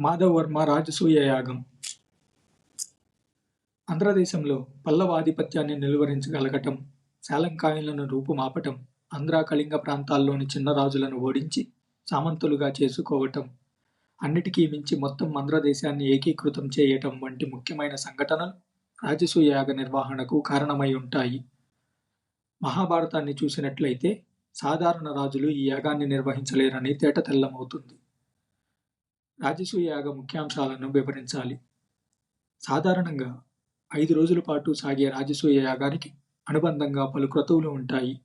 మాధవవర్మ రాజసూయ యాగం. ఆంధ్రదేశంలో పల్లవ ఆధిపత్యాన్ని నిలువరించగలగటం శాలంకాయులను రూపుమాపటం ఆంధ్ర కళింగ ప్రాంతాల్లోని చిన్న రాజులను ఓడించి సామంతులుగా చేసుకోవటం అన్నిటికీ మించి మొత్తం ఆంధ్రదేశాన్ని ఏకీకృతం చేయటం వంటి ముఖ్యమైన సంఘటనలు రాజసూయ యాగ నిర్వహణకు కారణమై ఉంటాయి. మహాభారతాన్ని చూసినట్లయితే సాధారణ రాజులు ఈ యాగాన్ని నిర్వహించలేరని తేటతెల్లమవుతుంది. రాజసూయ యాగ ముఖ్యాంశాలను వివరించాలి. సాధారణంగా ఐదు రోజుల పాటు సాగే రాజసూయ యాగానికి అనుబంధంగా పలు క్రతువులు ఉంటాయి.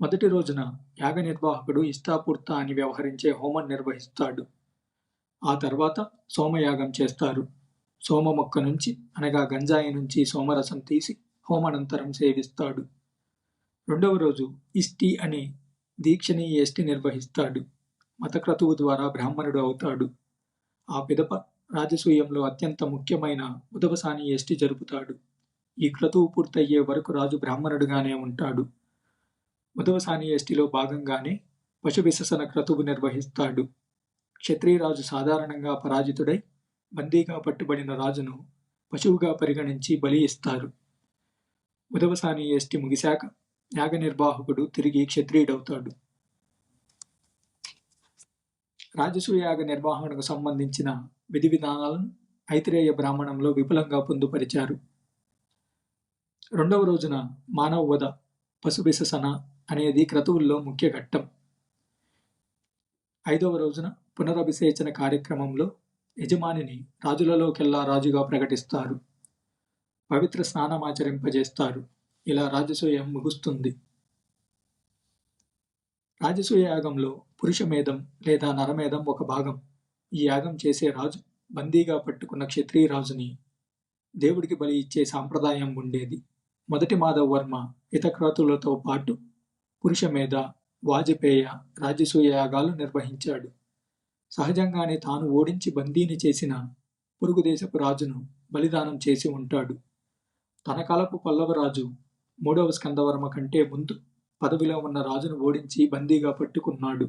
మొదటి రోజున యాగ నిర్వాహకుడు ఇష్టాపూర్త అని వ్యవహరించే హోమం నిర్వహిస్తాడు. ఆ తర్వాత సోమయాగం చేస్తారు. సోమ మొక్క నుంచి అనగా గంజాయి నుంచి సోమరసం తీసి హోమానంతరం సేవిస్తాడు. రెండవ రోజు ఇష్టి అనే దీక్షని ఎస్టి నిర్వహిస్తాడు. మతక్రతువు ద్వారా బ్రాహ్మణుడు అవుతాడు. ఆ పిదప రాజసూయంలో అత్యంత ముఖ్యమైన ఉదవసాని ఎస్టి జరుపుతాడు. ఈ క్రతువు పూర్తయ్యే వరకు రాజు బ్రాహ్మణుడుగానే ఉంటాడు. ఉదవసాని ఎస్టిలో భాగంగానే పశు విససన క్రతువు నిర్వహిస్తాడు. క్షత్రియరాజు సాధారణంగా పరాజితుడై బందీగా పట్టుబడిన రాజును పశువుగా పరిగణించి బలి ఇస్తారు. ఉదవసాని ఎస్టి ముగిశాక యాగ నిర్వాహకుడు తిరిగి క్షత్రియుడవుతాడు. రాజసూయాగ నిర్వహణకు సంబంధించిన విధి విధానాలను ఐతిరేయ బ్రాహ్మణంలో విపులంగా పొందుపరిచారు. రెండవ రోజున మానవ వధ పశు విససన అనేది క్రతువుల్లో ముఖ్య ఘట్టం. ఐదవ రోజున పునరభిసేచన కార్యక్రమంలో యజమానిని రాజులలోకెల్లా రాజుగా ప్రకటిస్తారు. పవిత్ర స్నానమాచరింపజేస్తారు. ఇలా రాజసూయం ముగుస్తుంది. రాజసూయ యాగంలో పురుషమేధం లేదా నరమేధం ఒక భాగం. ఈ యాగం చేసే రాజు బందీగా పట్టుకున్న క్షత్రియ రాజుని దేవుడికి బలి ఇచ్చే సాంప్రదాయం ఉండేది. మొదటి మాధవ్ వర్మ ఇతక్రతులతో పాటు పురుషమేధ వాజపేయ రాజసూయ యాగాలు నిర్వహించాడు. సహజంగానే తాను ఓడించి బందీని చేసిన పొరుగు దేశపు రాజును బలిదానం చేసి ఉంటాడు. తన కాలపు పల్లవరాజు మూడవ స్కందవర్మ కంటే ముందు పదవిలో ఉన్న రాజును ఓడించి బందీగా పట్టుకున్నాడు.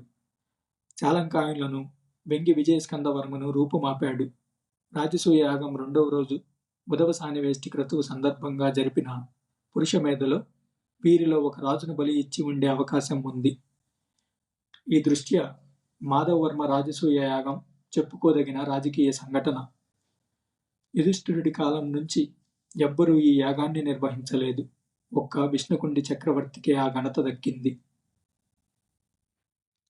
చాలంకాయులను వెంగి విజయస్కందవర్మను రూపుమాపాడు. రాజసూయ యాగం రెండవ రోజు ఉదవసాని వేష్టి క్రతువు సందర్భంగా జరిపిన పురుషమేధలో వీరిలో ఒక రాజును బలి ఇచ్చి ఉండే అవకాశం ఉంది. ఈ దృష్ట్యా మాధవవర్మ రాజసూయ యాగం చెప్పుకోదగిన రాజకీయ సంఘటన. యుధిష్ఠిరుడి కాలం నుంచి ఎవ్వరూ ఈ యాగాన్ని నిర్వహించలేదు. ఒక్క విష్ణుకుండి చక్రవర్తికి ఆ ఘనత దక్కింది.